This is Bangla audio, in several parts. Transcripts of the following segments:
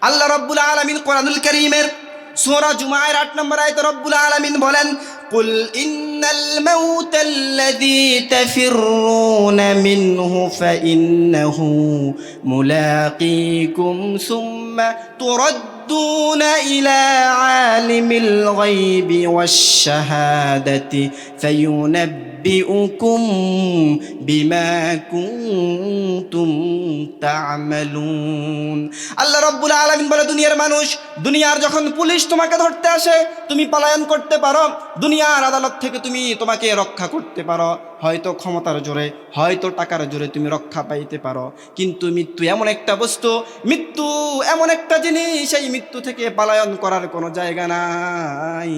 আল্লাহ রব্বুল আলমিন কোরআনুল করিমের সোরা জুমায়ের আট নম্বর আয়ত রব্বুল আলমিন বলেন قل إن الموت الذي تفرون منه فإنه ملاقيكم ثم تردون إلى عالم الغيب والشهادة فينبئكم بما كنتم تعملون আল্লাহ রব্বুল আলামিন বলে দুনিয়ার মানুষ দুনিয়ার যখন পুলিশ তোমাকে ধরতে আসে তুমি পলায়ন করতে পারো দুনিয়ার আদালত থেকে তুমি তোমাকে রক্ষা করতে পারো হয়তো ক্ষমতার জোরে হয়তো টাকার জোরে তুমি রক্ষা পাইতে পারো কিন্তু মৃত্যু এমন একটা বস্তু মৃত্যু এমন একটা জিনিস এই মৃত্যু থেকে পলায়ন করার কোনো জায়গা নাই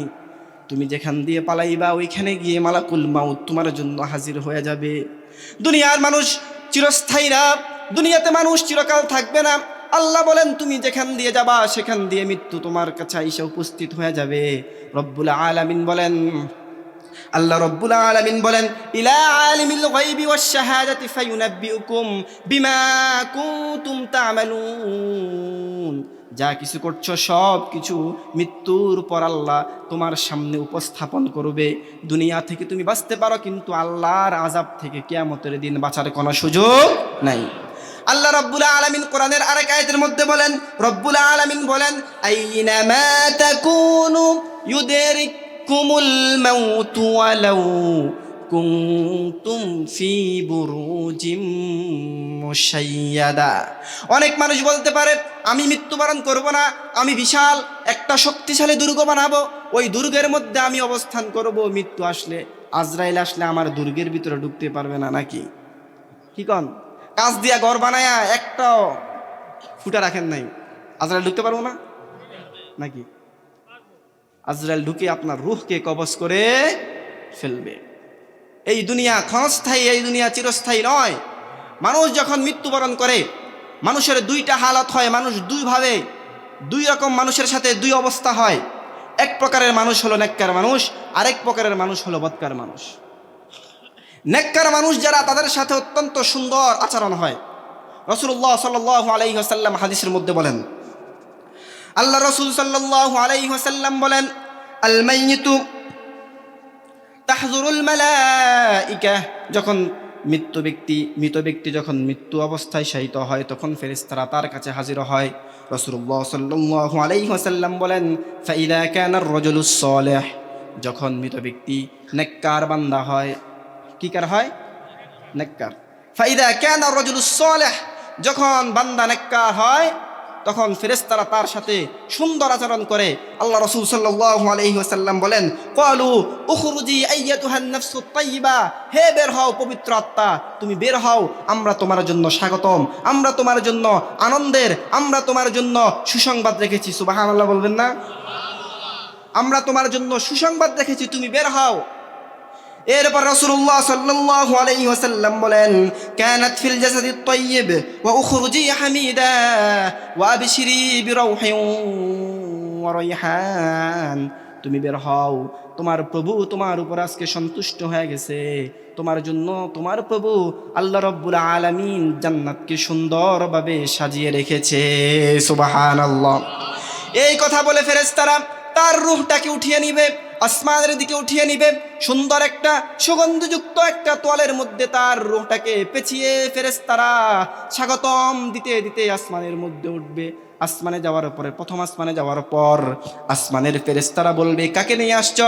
তুমি যেখান দিয়ে পালাইবা, ওইখানে গিয়ে মালাকুল মাউত তোমার জন্য হাজির হয়ে যাবে। দুনিয়ার মানুষ চিরস্থায়ী না, দুনিয়াতে মানুষ চিরকাল থাকবে না। আল্লাহ বলেন, তুমি যেখান দিয়ে যাবা, সেখান দিয়ে মৃত্যু তোমার কাছে এসে উপস্থিত হয়ে যাবে। রব্বুল আলামিন বলেন, আল্লাহ রব্বুল আলামিন বলেন, ইলা আলিমিল গায়বি ওয়াশ শাহাদাতি ফায়ুনাব্বিউকুম বিমা কুনতুম তা'মালুন। যা কিছু করছ সব কিছু মৃত্যুর পর আল্লাহ তোমার সামনে উপস্থাপন করবে। দুনিয়া থেকে তুমি বাঁচতে পারো, কিন্তু আল্লাহর আজাব থেকে কিয়ামতের দিন বাঁচার কোনো সুযোগ নাই। আল্লাহ রব্বুল আলামিন কোরআনের আরেক আয়াতের মধ্যে বলেন, রব্বুল আলামিন বলেন আইনামা তাকুনু মাউতু ওয়ালাউ কুনতুম ফি অনেক মানুষ বলতে পারে, আমি মৃত্যুবরণ করব না, আমি বিশাল একটা শক্তিশালী দুর্গ বানাবো, ওই দুর্গের মধ্যে আমি অবস্থান করব, মৃত্যু আসলে, আজরাইল আসলে আমার দুর্গের ভিতরে ঢুকতে পারবে না নাকি? কি কন? কাজ দিয়া ঘর বানায়া একটাও ফুটা রাখেন নাই। আজরাইল ঢুকতে পারব না? নাকি? আজরাইল ঢুকে আপনার রুহকে কবজ করে ফেলবে। এই দুনিয়া ক্ষণস্থায়ী, এই দুনিয়া চিরস্থায়ী নয়। মানুষ যখন মৃত্যুবরণ করে, মানুষের দুইটা হালত হয়, মানুষ দুইভাবে, দুই রকম মানুষের সাথে দুই অবস্থা হয়। এক প্রকারের মানুষ হলো নেককার মানুষ, আরেক প্রকারের মানুষ হলো বৎকার মানুষ। নেককার মানুষ যারা, তাদের সাথে অত্যন্ত সুন্দর আচরণ হয়। রসুল্লাহ সাল্লাহ আলাইসাল্লাম হাদিসের মধ্যে বলেন, আল্লাহ রসুল সাল্লাহ আলাইসাল্লাম বলেন আল মাইয়িতু তাহজুরুল মালাইকা। যখন মৃত্যু ব্যক্তি, মৃত ব্যক্তি যখন মৃত্যু অবস্থায় শায়িত হয়, তখন ফেরেশতারা তার কাছে হাজির হয়। রসুল্লাহ সাল্লাল্লাহু আলাইহি ওয়াসাল্লাম বলেন, ফাইদা কানার রজুলুস সালেহ। যখন মৃত ব্যক্তি নেককার বান্দা হয়, কি কার হয়? নেককার। ফাইদা কানার রজুলুস সালেহ। যখন বান্দা নেককার হয় তখন ফেরেশতারা তার সাথে সুন্দর আচরণ করে আল্লাহ রসুল সাল্লাল্লাহু আলাইহি ওয়াসাল্লাম বলেন, ক্বালু, উখরুজি তাইয়্যিবা হে বের হও পবিত্র আত্মা, তুমি বের হও, আমরা তোমার জন্য স্বাগতম, আমরা তোমার জন্য আনন্দের, আমরা তোমার জন্য সুসংবাদ রেখেছি। সুবহানাল্লাহ বলবেন না? আমরা তোমার জন্য সুসংবাদ রেখেছি, তুমি বের হও। এরপর রাসূলুল্লাহ সাল্লাল্লাহু আলাইহি ওয়াসাল্লাম বলেন, কানাত ফিল জাসাদি তাইয়্যিব ওয়া উখরুজি হামিদা ওয়া ওয়া রাইহান। তুমি বের হও। তোমার প্রভু তোমার উপর আজকে সন্তুষ্ট হয়ে গেছে। তোমার জন্য তোমার প্রভু আল্লাহ রব্বুল আলামিন জান্নাতকে সুন্দরভাবে সাজিয়ে রেখেছে। সুবহানাল্লাহ। এই কথা বলে ফেরেশতারা তার রূহটাকে উঠিয়ে নিবে। আসমানের দিকে উঠিয়ে নিবে। সুন্দর একটা, সুগন্ধযুক্ত একটা তোয়ালের মধ্যে তার রুহটাকে পেঁচিয়ে ফেরেশতারা স্বাগতম দিতে দিতে আসমানের মধ্যে উঠবে। আসমানে যাওয়ার পরে, প্রথম আসমানে যাওয়ার পর আসমানের ফেরেস্তারা বলবে, কাকে নিয়ে আসছ?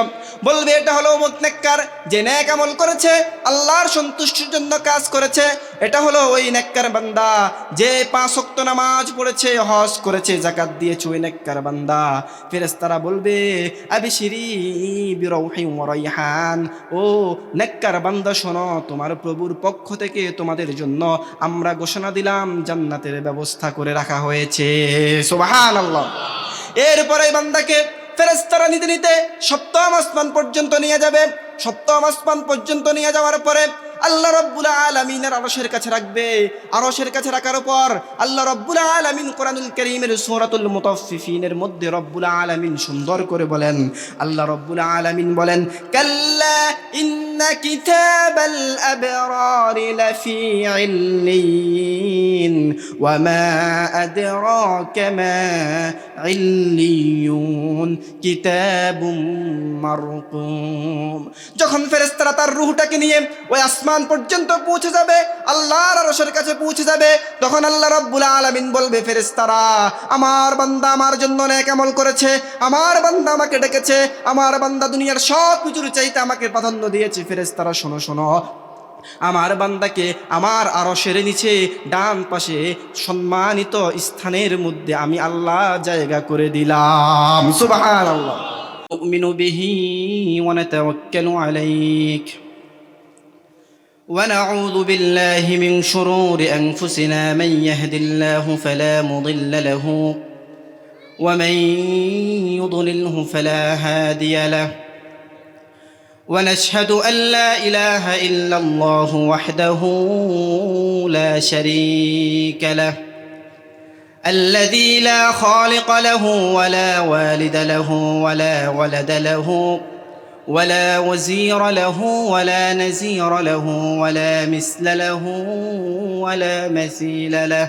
বলবে, এটা হলো অমুক নেককার, যে ন্যাক আমল করেছে, আল্লাহর সন্তুষ্টির জন্য কাজ করেছে। এটা হলো ওই নেককার বান্দা, যে পাঁচ ওয়াক্ত নামাজ পড়েছে, হজ করেছে জাকাত দিয়েছে ওই নেককার বান্দা। ফেরেস্তারা বলবে আবিশিরি বিরাউহি ওয়া রাইহান। ও নেককার বান্দা, শোনো, তোমার প্রভুর পক্ষ থেকে তোমাদের জন্য আমরা ঘোষণা দিলাম, জান্নাতের ব্যবস্থা করে রাখা হয়েছে। সুবহানাল্লাহ। এরপরে এই বান্দাকে ফেরেস্তারা নিতে নিতে সপ্তম আসমান পর্যন্ত নিয়ে যাবে। সপ্তম আসমান পর্যন্ত নিয়ে যাওয়ার পরে আল্লাহ রব্বুল আলমিনের আরশের কাছে রাখবে। আরশের কাছে রাখার পর আল্লাহ রব্বুল আলমিন কোরআনুল করিমের সূরাতুল মুতাফফিফিনের মধ্যে রব্বুল আলমিন সুন্দর করে বলেন। আল্লাহ রব্বুল আলমিন বলেন, কাল্লা ইন্না কিতাবাল আবরারি লাফি ইল্লিন ওয়া মা আদরাকা মা ইল্লিয়ুন কিতাবুম মারকুম। যখন ফেরেশতারা তার রূহটাকে নিয়ে ওই আসমান পর্যন্ত পৌঁছে যাবে আল্লাহর আরশের কাছে পৌঁছে যাবে তখন আল্লাহ রাব্বুল আলামিন বলবে ফেরেশতারা আমার বান্দা আমার জন্য নেক আমল করেছে আমার বান্দা আমাকে ডেকেছে আমার বান্দা দুনিয়ার সব কিছুর চাইতে আমাকে প্রাধান্য দিয়েছে ফেরেশতারা শোনো শোনো আমার বান্দাকে আমার আরশের নিচে ডান পাশে সম্মানিত স্থানের মধ্যে আমি আল্লাহ জায়গা করে দিলাম সুবহানাল্লাহ نؤمن به ونتوكل عليك ونعوذ بالله من شرور أنفسنا من يهد الله فلا مضل له ومن يضلله فلا هادي له ونشهد أن لا إله إلا الله وحده لا شريك له الذي لا خالق له ولا والد له ولا ولد له ولا وزير له ولا نزير له ولا مثل له ولا مثيل له.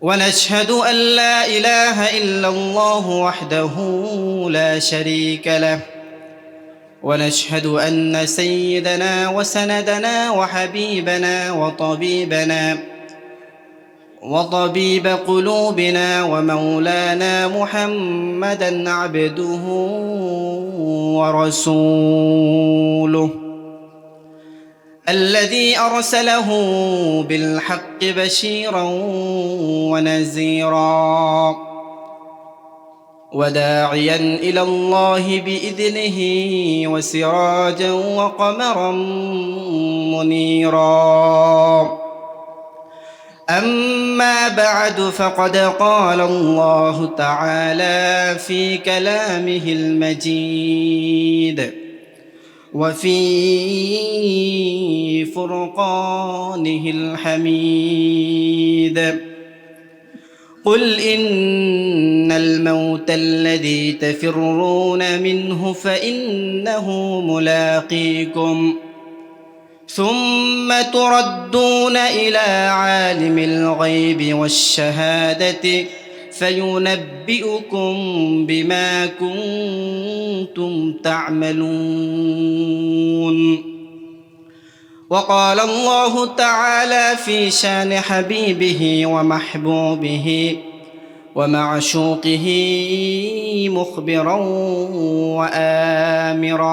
ونشهد أن لا إله إلا الله وحده لا شريك له. ونشهد أن سيدنا وسندنا وحبيبنا وطبيبنا وطبيب قلوبنا ومولانا محمدا عبده ورسوله. الذي أرسله بالحق بشيرا ونذيرا. وداعيا إلى الله بإذنه وسراجا وقمرا منيرا. أما بعد فقد قال الله تعالى في كلامه المجيد وفي فرقانه الحميد قل إن الموت الذي تفرون منه فإنه ملاقيكم ثم تردون إلى عالم الغيب والشهادة فينبئكم بما كنتم تعملون. وقال الله تعالى في شان حبيبه ومحبوبه ومعشوقه مخبرا وآمرا.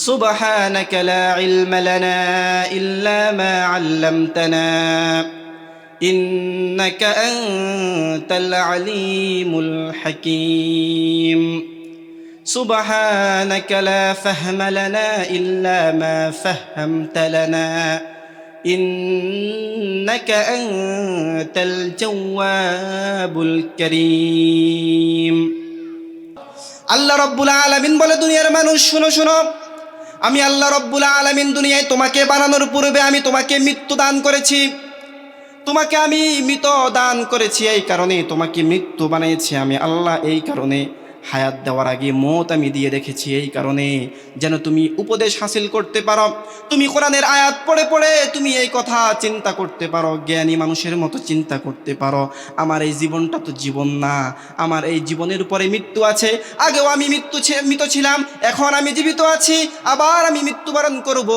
سبحانك لا علم لنا إلا ما علمتنا إنك أنت العليم الحكيم سبحانك لا فهم لنا إلا ما فهمت لنا إنك أنت الجواب الكريم আল্লাহ রব্বুল আলমিন বলে দুনিয়ার মানুষ শুনো শুনো আমি আল্লাহ রব্বুল আলমিন দুনিয়ায় তোমাকে বানানোর পূর্বে আমি তোমাকে মৃত্যু দান করেছি। তোমাকে আমি মৃত দান করেছি এই কারণে তোমাকে মৃত্যু বানিয়েছি আমি আল্লাহ এই কারণে। হায়াত দেওয়ার আগে মত আমি দিয়ে রেখেছি এই কারণে, যেন তুমি উপদেশ হাসিল করতে পারো। তুমি কোরআনের আয়াত পড়ে পড়ে তুমি এই কথা চিন্তা করতে পারো, জ্ঞানী মানুষের মতো চিন্তা করতে পারো। আমার এই জীবনটা তো জীবন না, আমার এই জীবনের উপরে মৃত্যু আছে। আগেও আমি মৃত্যু মৃত ছিলাম, এখন আমি জীবিত আছি, আবার আমি মৃত্যুবরণ করব।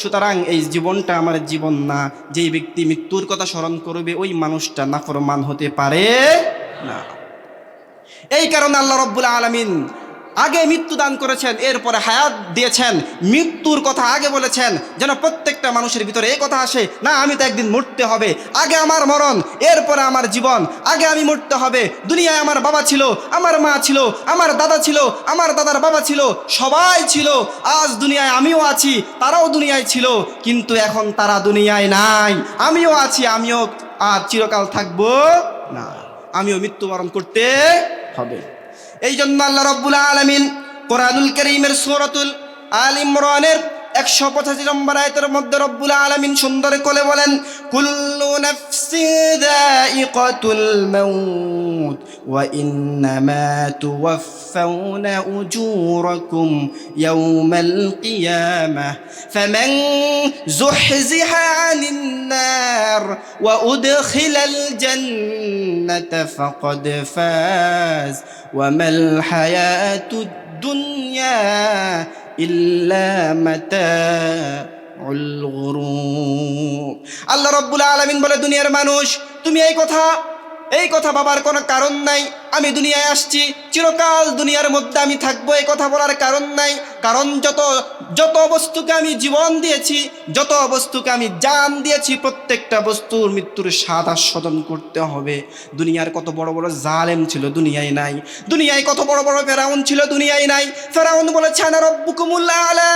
সুতরাং এই জীবনটা আমার জীবন না, যেই ব্যক্তি মৃত্যুর কথা স্মরণ করবে ওই মানুষটা নাফরমান হতে পারে না। এই কারণে আল্লাহ রব্বুল আলমিন আগে মৃত্যু দান করেছেন, এরপরে হায়াত দিয়েছেন, মৃত্যুর কথা আগে বলেছেন, যেন প্রত্যেকটা মানুষের ভিতরে এই কথা আসে, না আমি তো একদিন মরতে হবে, আগে আমার মরণ, এরপরে আমার জীবন, আগে আমি মরতে হবে, দুনিয়ায় আমার বাবা ছিল, আমার মা ছিল, আমার দাদা ছিল, আমার দাদার বাবা ছিল, সবাই ছিল, আজ দুনিয়ায় আমিও আছি, তারাও দুনিয়ায় ছিল, কিন্তু এখন তারা দুনিয়ায় নাই, আমিও আছি, আমিও আর চিরকাল থাকব না, আমিও মৃত্যুবরণ করতে হবে। এই জন্য আল্লাহ রব্বুল আলমিন কোরআনুল করিমের সৌরতুল আল ইমরানের একশো পঁচাশি নম্বর আয়তের মধ্যে রব্বুল আলমিন সুন্দর করে বলেন, কুল্লু নাফসি যায়িকাতুল মাউত ওয়া ইন্নামা তুওয়াফাউনা উজুরাকুম ইয়াউমাল কিয়ামাহ ফামান যুহজিহা আনিন নার ওয়া উদখিলাল জান্নাতা ফাকাদ ফাজ। ওয়া মাল হায়াতুদ দুনিয়া ইল্লা আল্লাহ রব্বুল আলমিন বলে, দুনিয়ার মানুষ, তুমি এই কথা এই কথা বাবার কোনো কারণ নাই। আমি দুনিয়ায় আসছি, চিরকাল দুনিয়ার মধ্যে আমি থাকব, এই কথা বলার কারণ নাই। কারণ যত যত বস্তুকে আমি জীবন দিয়েছি, যত বস্তুকে আমি জান দিয়েছি, প্রত্যেকটা বস্তুর মৃত্যুর স্বাদ আস্বাদন করতে হবে। দুনিয়ার কত বড় বড় জালেম ছিল, দুনিয়ায় নাই। দুনিয়ায় কত বড় বড় ফেরাউন ছিল, দুনিয়ায় নাই। ফেরাউন বলেছে আনা রব্বুকুমুল্লাহ আলা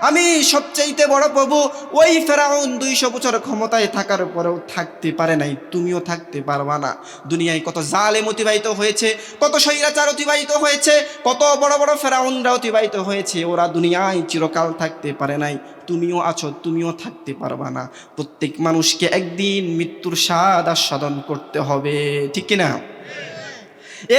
আমি সবচাইতে বড় প্রভু, ওই ফেরাউন দুইশো বছর ক্ষমতায় থাকার পরেও থাকতে পারে নাই। তুমিও থাকতে পারবা না। দুনিয়ায় কত জালেম অতিবাহিত হয়েছে, কত স্বৈরাচার অতিবাহিত হয়েছে, কত বড় বড় ফেরাউনরা অতিবাহিত হয়েছে, ওরা দুনিয়ায় চিরকাল থাকতে পারে নাই, তুমিও আছো, তুমিও থাকতে পারবা না। প্রত্যেক মানুষকে একদিন মৃত্যুর স্বাদ আস্বাদন করতে হবে, ঠিক কিনা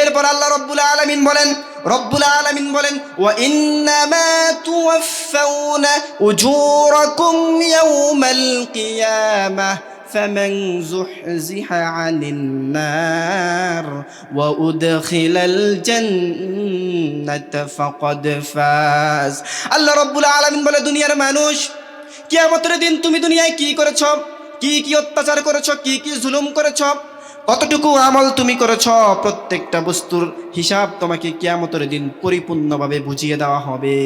এরপর আল্লাহ রব্বুল আলামিন বলেন, রব্বুল আলামিন বলেন, ওয়া ইন্নামা তুওয়াফাউনা উজুরাকুম ইয়াউমাল কিয়ামাহ فمن زحزح عن النار وأدخل الجنة فقد فاز আল্লাহ রব্বুল আলামিন বলে দুনিয়ার মানুষ কিয়ামতের দিন তুমি দুনিয়ায় কি করেছ কি কি অত্যাচার করেছ কি কি জুলুম করেছ কতটুকু আমল তুমি করেছ? প্রত্যেকটা বস্তুর হিসাব তোমাকে কিয়ামতের দিন পরিপূর্ণভাবে বুঝিয়ে দেওয়া হবে।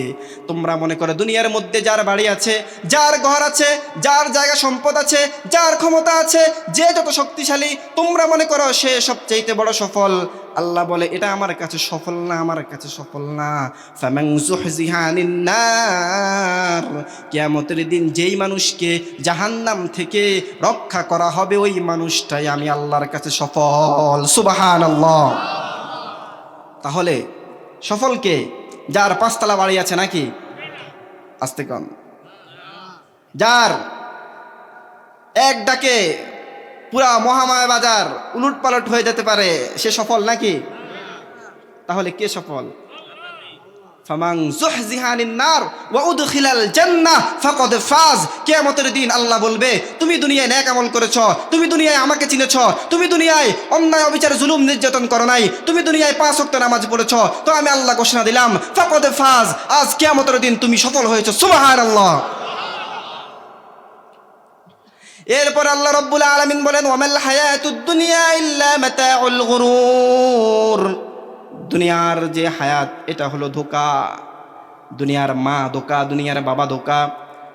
তোমরা মনে করো, দুনিয়ার মধ্যে যার বাড়ি আছে, যার ঘর আছে, যার জায়গা সম্পদ আছে, যার ক্ষমতা আছে, যে যত শক্তিশালী, তোমরা মনে করো সে সবচাইতে বড় সফল। আল্লাহ বলে, এটা আমার কাছে সফল না, আমার কাছে সফল না। নার কিয়ামতের দিন যেই মানুষকে জাহান্নাম থেকে রক্ষা করা হবে, ওই মানুষটাই আমি আল্লাহর কাছে সফল। সুবহানাল্লাহ। তাহলে সফলকে যার পাঁচতলা বাড়ি আছে নাকি? আসতে কম যার এক ডাকে পুরা মহামায়া বাজার উলুট পালট হয়ে যেতে পারে। সে সফল নাকি? তাহলে কে সফল? দিন আল্লাহ বলবে, তুমি দুনিয়ায় তুমি দুনিয়ায় আমাকে চিনেছো, তুমি দুনিয়ায় অন্যায় জুলুম, নির্যাতন করো নাই, তুমি দুনিয়ায় পাঁচ নামাজ পড়েছো, তো আমি আল্লাহ ঘোষণা দিলাম, ফাকাদ ফাজ, আজ কিয়ামতের দিন তুমি সফল হয়েছো, সুবহানাল্লাহ। এরপর আল্লাহ রব্বুল আলামিন বলেন, ওয়ামাল হায়াতুদ দুনিয়া ইল্লা দুনিয়ার যে হায়াত, এটা হলো ধোকা। দুনিয়ার মা ধোকা, দুনিয়ার বাবা ধোকা।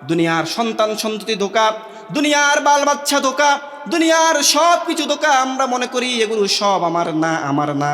দুনিয়ার সন্তান সন্ততি ধোকা। দুনিয়ার বাল বাচ্চা ধোকা। দুনিয়ার সব কিছু ধোকা। আমরা মনে করি এগুলো সব আমার না আমার না।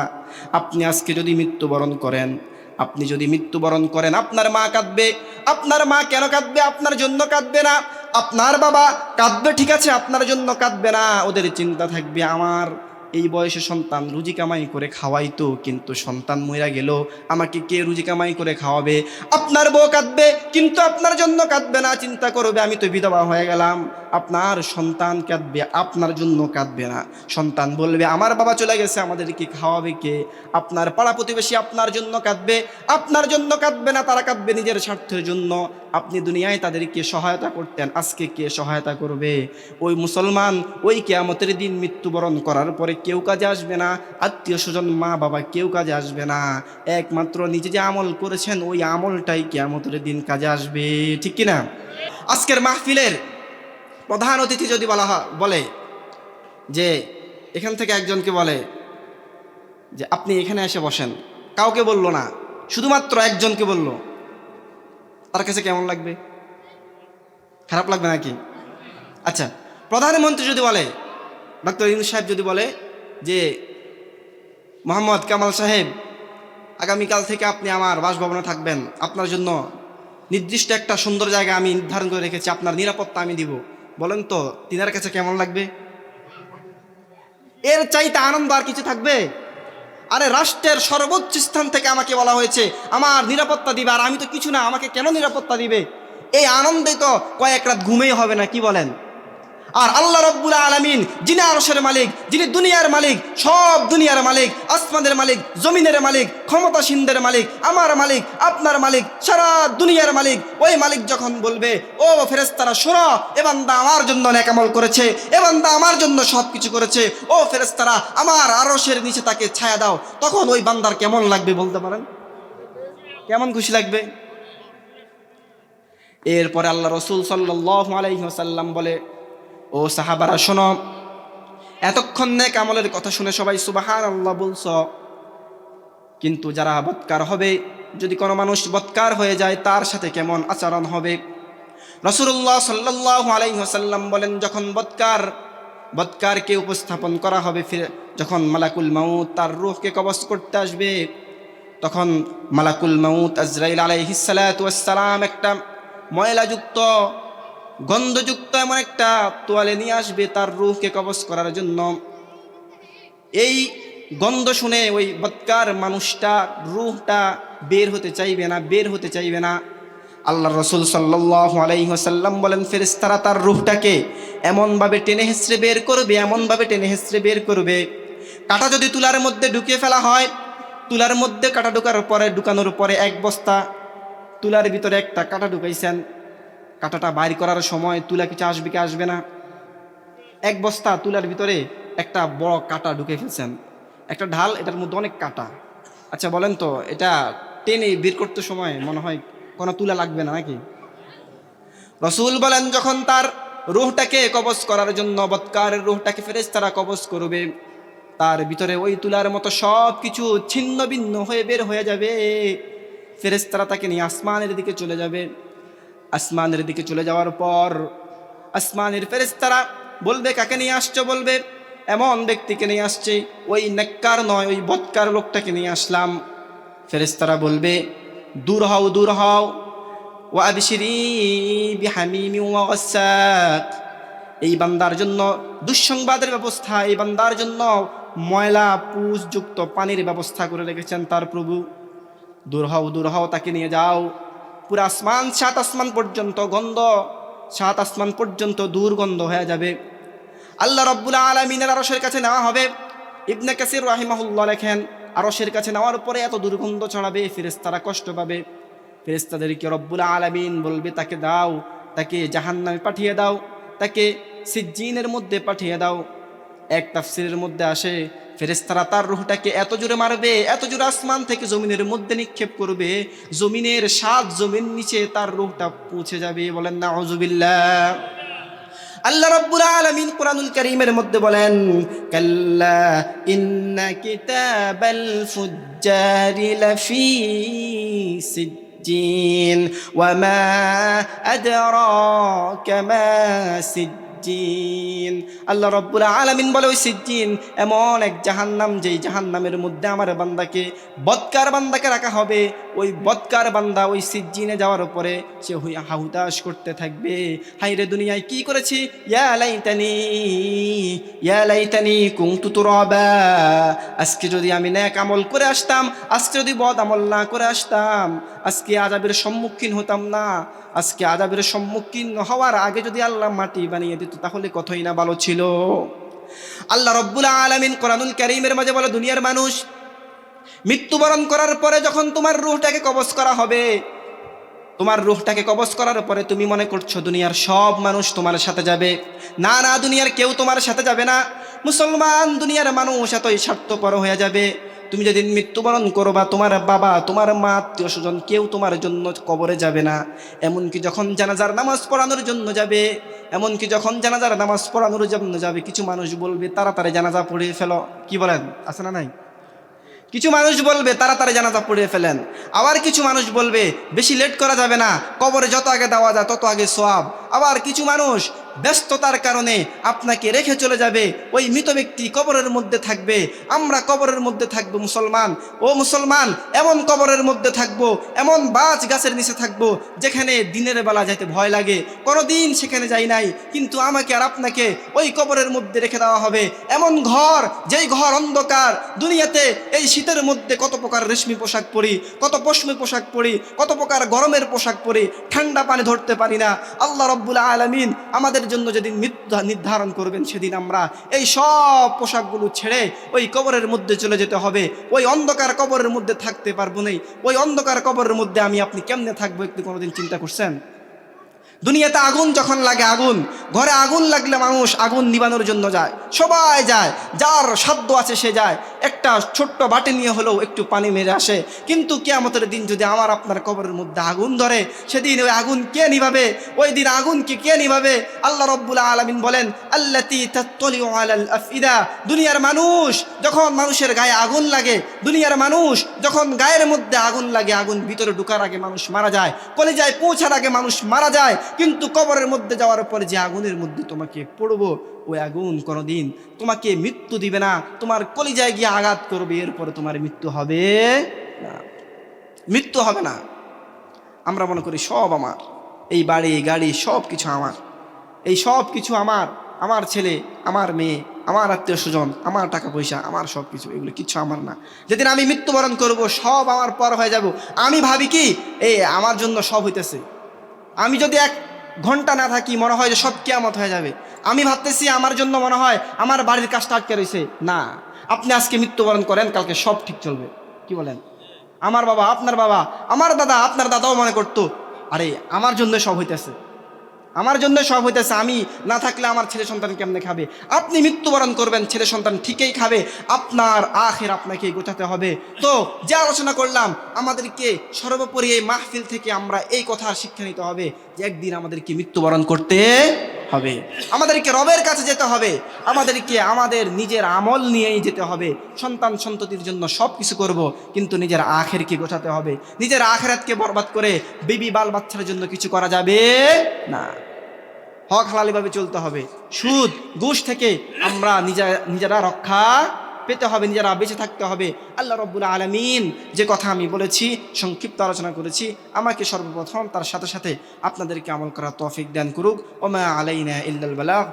আপনি আজকে যদি মৃত্যুবরণ করেন আপনি যদি মৃত্যুবরণ করেন, আপনার মা কাঁদবে। আপনার মা কেন কাঁদবে? আপনার জন্য কাঁদবে না। আপনার বাবা কাঁদবে, ঠিক আছে, আপনার জন্য কাঁদবে না। ওদের চিন্তা থাকবে, আমার এই বয়সে সন্তান রুজি কামাই করে খাওয়াইতো কিন্তু সন্তান মইরা গেল আমাকে কে রুজি কামাই করে খাওয়াবে? আপনার বউ কাঁদবে, কিন্তু আপনার জন্য কাঁদবে না, চিন্তা করবে, আমি তো বিধবা হয়ে গেলাম। আপনার সন্তান কাঁদবে, আপনার জন্য কাঁদবে না। সন্তান বলবে, আমার বাবা চলে গেছে আমাদের কি খাওয়াবে কে? আপনার পাড়া প্রতিবেশী আপনার জন্য কাঁদবে, আপনার জন্য কাঁদবে না, তারা কাঁদবে নিজের স্বার্থের জন্য। আপনি দুনিয়ায় তাদেরকে সহায়তা করতেন, আজকে কে সহায়তা করবে? ওই মুসলমান ওই কেয়ামতের দিন মৃত্যুবরণ করার পরে কেউ কাজে আসবে না, আত্মীয় স্বজন, মা বাবা কেউ কাজে আসবে না। একমাত্র নিজে যে আমল করেছেন, ওই আমলটাই কেয়ামতের দিন কাজে আসবে। ঠিক কিনা? আজকের মাহফিলের প্রধান অতিথি যদি বলা হয়, বলে যে, এখান থেকে একজনকে বলে যে, আপনি এখানে এসে বসেন। কাউকে বলল না, শুধুমাত্র একজনকে বলল। তার কাছে কেমন লাগবে? খারাপ লাগবে নাকি? আচ্ছা প্রধানমন্ত্রী যদি বলে ডক্টর ইউনুস সাহেব যদি বলে যে মোহাম্মদ কামাল সাহেব, আগামীকাল থেকে আপনি আমার বাসভবনে থাকবেন। আপনার জন্য নির্দিষ্ট একটা সুন্দর জায়গা আমি নির্ধারণ করে রেখেছি, আপনার নিরাপত্তা আমি দিব। বলেন তো, তিনার কাছে কেমন লাগবে? এর চাইতে আনন্দ আর কিছু থাকবে? আরে, রাষ্ট্রের সর্বোচ্চ স্থান থেকে আমাকে বলা হয়েছে, আমার নিরাপত্তা দিবে, আর আমি তো কিছু না, আমাকে কেন নিরাপত্তা দিবে? এই আনন্দে তো কয়েক রাত ঘুমেই হবে না, কি বলেন? আর আল্লাহ রব্বুল আলমিন যিনি আরসের মালিক, যিনি দুনিয়ার মালিক, সব দুনিয়ার মালিক, আসমানের মালিক, জমিনের মালিক, ক্ষমতাসীনদের মালিক, আমার মালিক, আপনার মালিক, সারা দুনিয়ার মালিক, ওই মালিক যখন বলবে, ও ফেরেস্তারা শোনো, এ বান্দা আমার জন্য নেকামল করেছে, এ বান্দা আমার জন্য সব কিছু করেছে, ও ফেরেস্তারা আমার আরসের নিচে তাকে ছায়া দাও। তখন ওই বান্দার কেমন লাগবে বলতে পারেন? কেমন খুশি লাগবে? এরপরে আল্লাহ রসুল সাল্লাহ আলাইসাল্লাম বলে ও সাহাবারা, শোনো। এতক্ষণ নেক আমলের কথা শুনে সবাই সুবাহান আল্লাহ বলছ, কিন্তু যারা বৎকার হবে, যদি কোনো মানুষ বৎকার হয়ে যায়, তার সাথে কেমন আচরণ হবে? রসুল্লাহ সাল্লাহ আলাইসাল্লাম বলেন, যখন বৎকার, বৎকারকে উপস্থাপন করা হবে, ফিরে, যখন মালাকুল মাউত তার রুহকে কবচ করতে আসবে, তখন মালাকুল মাউত আজরাইল আলাইহিসালাম একটা ময়লাযুক্ত গন্ধযুক্ত এমন একটা তোয়ালে নিয়ে আসবে তার রুহকে কবচ করার জন্য। এই গন্ধ শুনে ওই বৎকার মানুষটা রুহটা বের হতে চাইবে না, বের হতে চাইবে না। আল্লাহ রসুল সাল্লাহ আলাইসাল্লাম বলেন ফেরেস্তারা তার রুহটাকে এমনভাবে টেনে হেসড়ে বের করবে, এমনভাবে টেনে হেসড়ে বের করবে। কাটা যদি তুলার মধ্যে ঢুকিয়ে ফেলা হয়, তুলার মধ্যে কাটা ঢুকার পরে, ঢুকানোর পরে এক বস্তা তুলার ভিতরে একটা কাটা ঢুকাইছেন। কাটাটা বাইর করার সময় তুলা কিছু আসবে কি আসবে না? এক বস্তা তুলার ভিতরে একটা বড় কাটা ঢুকে ফেলছেন। একটা ঢাল, এটার মধ্যে অনেক কাটা। আচ্ছা বলেন তো, এটা টেনে বের করতে সময় মনে হয় কোনো তুলা লাগবে না নাকি? রসুল বলেন, যখন তার রুহটাকে কবজ করার জন্য বৎকারের রুহটাকে ফেরেস তারা কবজ করবে, তার ভিতরে ওই তুলার মতো সব কিছু ছিন্ন ভিন্ন হয়ে বের হয়ে যাবে। ফেরেস্তারা তাকে নিয়ে আসমানের দিকে চলে যাবে। আসমানের দিকে চলে যাওয়ার পর আসমানের ফেরেস্তারা বলবে, কাকে নিয়ে আসছো? বলবে, এমন ব্যক্তিকে নিয়ে আসছে, ওই নেককার নয়, ওই বৎকার লোকটাকে নিয়ে আসলাম। ফেরেস্তারা বলবে, দূর হও দূর হও। ও এই বান্দার জন্য দুঃসংবাদের ব্যবস্থা, এই বান্দার জন্য ময়লা পুষযুক্ত পানির ব্যবস্থা করে রেখেছেন তার প্রভু। দূর হও দূর হও, তাকে নিয়ে যাও। পুরো আসমান, সাত আসমান পর্যন্ত গন্ধ, সাত আসমান পর্যন্ত দুর্গন্ধ হয়ে যাবে। আল্লাহ রব্বুল আলমিনের আরসের কাছে নেওয়া হবে। ইবনে কাসির রাহিমাহুল্লাহ লেখেন আরসের কাছে নেওয়ার পরে এত দুর্গন্ধ ছড়াবে ফেরেস্তারা কষ্ট পাবে। ফেরেস্তাদেরকে রব্বুল আলমিন বলবে, তাকে দাও, তাকে জাহান্নামে পাঠিয়ে দাও, তাকে সিজ্জিনের মধ্যে পাঠিয়ে দাও। এক তাফসিরের মধ্যে আসে ফেরেস্তারা তার রুহটাকে এত জোরে মারবে, এত জোরে আসমান থেকে জমিনের মধ্যে নিক্ষেপ করবে, জমিনের সাত জমিন নিচে তার রুহটা পৌঁছে যাবে বলেন না হজুবিল্লাহ আল্লাহ রাব্বুল আলামিন কোরআনুল কারীমের মধ্যে বলেন, কাল্লা ইন্না কিতাবাল ফুজ্জারি লাফি সিজ্জিন, ওয়া মা আদরাকা মা সিজ্জিন। সিজ্জিন। আল্লাহ রব্বুল আলামিন বলে, ওই সিজ্জিন এমন এক জাহান্নাম যেই জাহান্নামের মধ্যে আমার বান্দাকে বৎকার বান্দাকে রাখা হবে। ওই বৎকার বান্দা ওই সিজ্জিনে যাওয়ার পরে সে হুই হাহুতাশ করতে থাকবে। হাইরে দুনিয়ায় কি করেছি? ইয়া লাইতানি ইয়া লাইতানি কুনতু তুরাবা। আজকে যদি আমি ন্যাক আমল করে আসতাম, আজকে যদি বদ আমল না করে আসতাম, আজকে আজাবের সম্মুখীন হতাম না। আজকে আজাবের সম্মুখীন হওয়ার আগে যদি আল্লাহ মাটি বানিয়ে দিত তাহলে কতই না ভালো ছিল। আল্লাহ রব্বুল আলামিন কোরআনুল কারীমের মাঝে বলে, দুনিয়ার মানুষ, মৃত্যুবরণ করার পরে যখন তোমার রুহটাকে কবজ করা হবে, তোমার রুহটাকে কবজ করার পরে তুমি মনে করছ দুনিয়ার সব মানুষ তোমার সাথে যাবে। না না, দুনিয়ার কেউ তোমার সাথে যাবে না। মুসলমান দুনিয়ার মানুষ এতই স্বার্থপর হয়ে যাবে। তুমি যেদিন মৃত্যুবরণ করবা, তোমার বাবা, তোমার মা, আত্মীয় স্বজন কেউ তোমার জন্য কবরে যাবে না। এমনকি যখন জানাজার নামাজ পড়ানোর জন্য যাবে, এমনকি যখন জানাজার নামাজ পড়ানোর জন্য যাবে, কিছু মানুষ বলবে, তাড়াতাড়ি জানাজা পড়ে ফেলো। কি বলেন? আছে না নাই? কিছু মানুষ বলবে, তাড়াতাড়ি জানাজা পড়িয়ে ফেলেন। আবার কিছু মানুষ বলবে, বেশি লেট করা যাবে না, কবরে যত আগে দেওয়া যায়, তত আগে সোয়াব। আবার কিছু মানুষ ব্যস্ততার কারণে আপনাকে রেখে চলে যাবে। ওই মৃত ব্যক্তি কবরের মধ্যে থাকবে। আমরা কবরের মধ্যে থাকব মুসলমান। ও মুসলমান, এমন কবরের মধ্যে থাকব, এমন বাজ গাছের নিচে থাকব, যেখানে দিনের বেলা যেতে ভয় লাগে। কোনোদিন সেখানে যাই নাই, কিন্তু আমাকে আর আপনাকে ওই কবরের মধ্যে রেখে দেওয়া হবে। এমন ঘর, যেই ঘর অন্ধকার, দুনিয়াতে এই শীতের মধ্যে কত প্রকার রেশমি পোশাক পরি, কত পশমি পোশাক পরি, কত প্রকার গরমের পোশাক পরি, ঠান্ডা পানি ধরতে পারি না। আল্লাহ রব্বুল আলমিন আমাদের জন্য যেদিন মৃত্যু নির্ধারণ করবেন সেদিন আমরা এই সব পোশাকগুলো ছেড়ে ওই কবরের মধ্যে চলে যেতে হবে। ওই অন্ধকার কবরের মধ্যে থাকতে পারব নেই। ওই অন্ধকার কবরের মধ্যে আমি আপনি কেমনে থাকব একটু কোনোদিন চিন্তা করছেন? দুনিয়াতে আগুন যখন লাগে আগুন, ঘরে আগুন লাগলে মানুষ আগুন নিবানোর জন্য যায়। সবাই যায়, যার সাধ্য আছে সে যায়। একটা ছোট্ট বাটি নিয়ে হলেও একটু পানি মেরে আসে। কিন্তু কেয়ামতের দিন যদি আমার আপনার কবরের মধ্যে আগুন ধরে, সেদিন ওই আগুন কে নিভাবে? ওই দিন আগুন কি নিভাবে? আল্লাহ রব্বুল আলমিন বলেন, আল্লাতি তাত্তলিউ আলাল আফইদা। দুনিয়ার মানুষ যখন মানুষের গায়ে আগুন লাগে, দুনিয়ার মানুষ যখন গায়ের মধ্যে আগুন লাগে, আগুন ভিতরে ঢুকার আগে মানুষ মারা যায়, কলেজায় পৌঁছার আগে মানুষ মারা যায় কিন্তু কবরের মধ্যে যাওয়ার পরে যে আগুনের মধ্যে তোমাকে পড়ব, ওই আগুন কোনোদিন তোমাকে মৃত্যু দিবে না। তোমার কলিজায় গিয়ে আঘাত করবে, এরপরে তোমার মৃত্যু হবে না। মৃত্যু হবে না। আমরা মনে করি সব আমার। এই বাড়ি গাড়ি সব কিছু আমার। এই সব কিছু আমার। আমার ছেলে, আমার মেয়ে, আমার আত্মীয় স্বজন, আমার টাকা পয়সা, আমার সব কিছু এগুলো কিছু আমার না। যেদিন আমি মৃত্যুবরণ করব, সব আমার পর হয়ে যাব। আমি ভাবি কি? এই আমার জন্য সব হইতেছে। আমি যদি এক ঘণ্টা না থাকি, মনে হয় যে সব কেয়ামত হয়ে যাবে। আমি ভাবতেছি আমার জন্য মনে হয় আমার বাড়ির কাজটা আটকে রয়েছে না, আপনি আজকে মৃত্যুবরণ করেন, কালকে সব ঠিক চলবে। কি বলেন? আমার বাবা, আপনার বাবা, আমার দাদা, আপনার দাদাও মনে করতো, আরে, আমার জন্য সব হইতেছে। আমার জন্য সব হইতেছে, আমি না থাকলে আমার ছেলে সন্তান কেমনে খাবে? আপনি মৃত্যুবরণ করবেন, ছেলে সন্তান ঠিকই খাবে, আপনার আখের আপনাকে গোছাতে হবে। তো যে আলোচনা করলাম, আমাদেরকে সর্বোপরি এই মাহফিল থেকে আমরা এই কথা শিক্ষা নিতে হবে যে একদিন আমাদেরকে মৃত্যুবরণ করতে হবে। আমাদেরকে রবের কাছে যেতে হবে। আমাদেরকে আমাদের নিজের আমল নিয়েই যেতে হবে। সন্তান সন্ততির জন্য সব কিছু করব, কিন্তু নিজের আখেরকে গোছাতে হবে। নিজের আখেরাতকে বরবাদ করে বিবি বাল বাচ্চার জন্য কিছু করা যাবে না। হক হালালিভাবে চলতে হবে। সুদ, ঘুষ থেকে আমরা নিজেরা নিজেরা রক্ষা পেতে হবে, নিজেরা বেঁচে থাকতে হবে। আল্লাহ রব্বুল আলমিন যে কথা আমি বলেছি, সংক্ষিপ্ত আলোচনা করেছি, আমাকে সর্বপ্রথম তার সাথে সাথে আপনাদেরকে আমল করা তৌফিক দান করুক। ওমা আলাইনা ইল্লাল বালাগ।